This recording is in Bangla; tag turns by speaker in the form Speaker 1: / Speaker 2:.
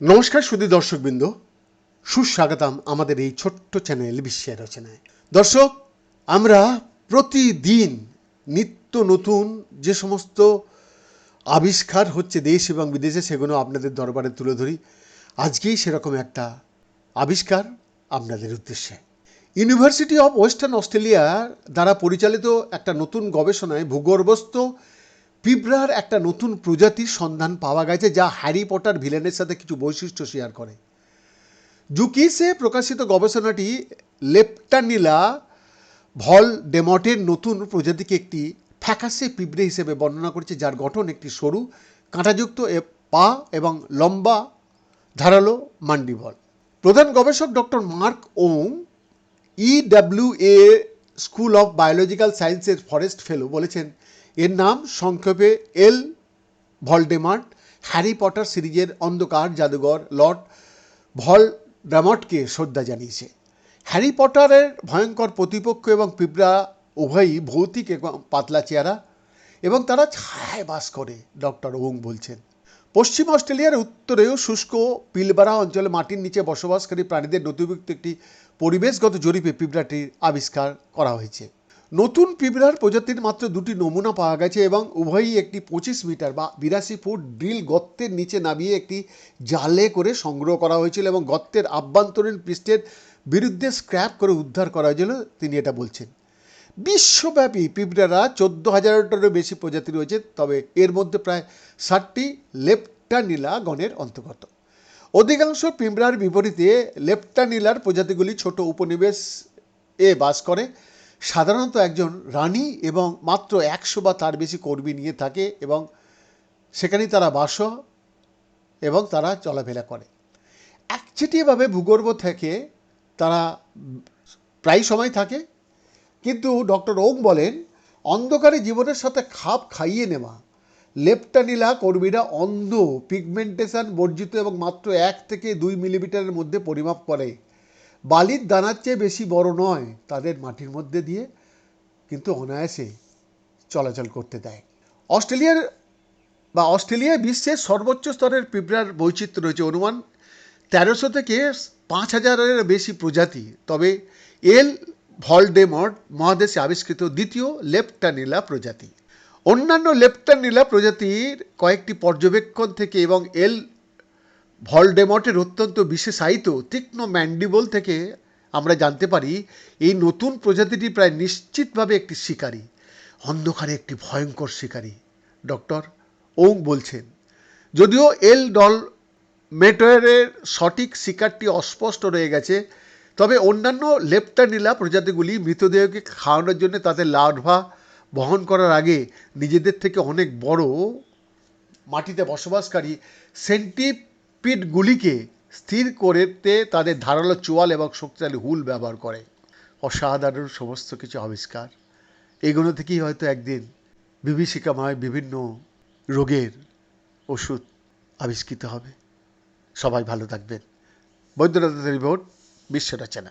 Speaker 1: নমস্কার সুদী দর্শকবৃন্দ। সুস্বাগতম আমাদের এই ছোট্ট চ্যানেল বিশ্বের রচনায়। দর্শক, আমরা প্রতিদিন নিত্য নতুন যে সমস্ত আবিষ্কার হচ্ছে দেশ এবং বিদেশে, সেগুলো আপনাদের দরবারে তুলে ধরি। আজকেই সেরকম একটা আবিষ্কার আপনাদের উদ্দেশ্যে। ইউনিভার্সিটি অফ ওয়েস্টার্ন অস্ট্রেলিয়ার দ্বারা পরিচালিত একটা নতুন গবেষণায় ভূগর্ভস্থ পিঁপড়ার একটা নতুন প্রজাতির সন্ধান পাওয়া গেছে যা হ্যারি পটার ভিলেনের সাথে কিছু বৈশিষ্ট্য শেয়ার করে। জুকিসে প্রকাশিত গবেষণাটি লেপটানিলা ভল ডেমটের নতুন প্রজাতিকে একটি ফ্যাকাসে পিঁপড়ে হিসেবে বর্ণনা করেছে, যার গঠন একটি সরু, কাঁটাযুক্ত পা এবং লম্বা ধারালো মান্ডিবল প্রধান গবেষক ডক্টর মার্ক ওং এ স্কুল অফ বায়োলজিক্যাল সায়েন্সের ফরেস্ট ফেলো বলেছেন এর নাম সংক্ষেপে এল ভলডেমার্ট, হ্যারি পটার সিরিজের অন্ধকার জাদুঘর লর্ড ভল ড্রামটকে শ্রদ্ধা জানিয়েছে। হ্যারি পটারের ভয়ঙ্কর প্রতিপক্ষ এবং পিঁপড়া উভয়ই ভৌতিক এবং পাতলা চেহারা এবং তারা ছায় বাস করে, ডক্টর ওং বলছেন। পশ্চিম অস্ট্রেলিয়ার উত্তরেও শুষ্ক পিলবারা অঞ্চলে মাটির নিচে বসবাসকারী প্রাণীদের নথিভুক্ত একটি পরিবেশগত জরিপে পিঁপড়াটির আবিষ্কার করা হয়েছে। নতুন পিঁপড়ার প্রজাতির মাত্র দুটি নমুনা পাওয়া গেছে এবং উভয়ই একটি পঁচিশ মিটার বা বিরাশি ফুট ড্রিল গর্তের নিচে নামিয়ে একটি জালে করে সংগ্রহ করা হয়েছিল এবং গর্তের আভ্যন্তরীণ পৃষ্ঠের বিরুদ্ধে স্ক্র্যাপ করে উদ্ধার করা হয়েছিল, তিনি এটা বলছেন। বিশ্বব্যাপী পিঁপড়ারা চোদ্দ হাজারটারও বেশি প্রজাতি রয়েছে, তবে এর মধ্যে প্রায় ষাটটি লেপটানিলা গণের অন্তর্গত। অধিকাংশ পিঁপড়ার বিপরীতে লেপটানিলার প্রজাতিগুলি ছোট উপনিবেশ এ বাস করে। সাধারণত একজন রানী এবং মাত্র একশো বা তার বেশি কর্মী নিয়ে থাকে এবং সেখানেই তারা বাস এবং তারা চলাফেরা করে। একচেটিয়াভাবে ভূগর্ভ থেকে তারা প্রায় সময় থাকে, কিন্তু ডক্টর ওম বলেন, অন্ধকারে জীবনের সাথে খাপ খাইয়ে নেওয়া, লেপটানিলা কর্মীরা অন্ধ পিগমেন্টেশন বর্জিত এবং মাত্র এক থেকে দুই মিলিমিটারের মধ্যে পরিমাপ করে। বালির দানার চেয়ে বেশি বড় নয় তাদের মাটির মধ্যে দিয়ে, কিন্তু অনায়াসে চলাচল করতে দেয়। অস্ট্রেলিয়ার বা অস্ট্রেলিয়ায় বিশ্বের সর্বোচ্চ স্তরের পিঁপড়ার বৈচিত্র্য রয়েছে অনুমান। তেরোশো থেকে পাঁচ হাজারের বেশি প্রজাতি, তবে এল ভলডেমট মহাদেশে আবিষ্কৃত দ্বিতীয় লেপটানিলা প্রজাতি। অন্যান্য লেপটানিলা প্রজাতির কয়েকটি পর্যবেক্ষণ থেকে এবং এল ভলডেমটের অত্যন্ত বিশেষায়িত, তীক্ষ্ণ ম্যান্ডিবল থেকে আমরা জানতে পারি, এই নতুন প্রজাতিটি প্রায় নিশ্চিতভাবে একটি শিকারী, অন্ধকারে একটি ভয়ঙ্কর শিকারী। ডক্টর ওং বলছেন, যদিও এল ডল মেটয়ের সঠিক শিকারটি অস্পষ্ট রয়ে গেছে, তবে অন্যান্য লেপটানিলা প্রজাতিগুলি মৃতদেহকে খাওয়ানোর জন্য তাদের লার্ভা বহন করার আগে নিজেদের থেকে অনেক বড় মাটিতে বসবাসকারী সেন্টিপিডগুলিকে স্থির করতে তাদের ধারালো চোয়াল এবং শক্তিশালী হুল ব্যবহার করে। অসাধারণ সমস্ত কিছু আবিষ্কার। এগুলো থেকেই হয়তো একদিন বিভীষিকাময় বিভিন্ন রোগের ওষুধ আবিষ্কৃত হবে। সবাই ভালো থাকবেন। বৈদ্যনাথ রিপোর্ট বিশ্ব রচনা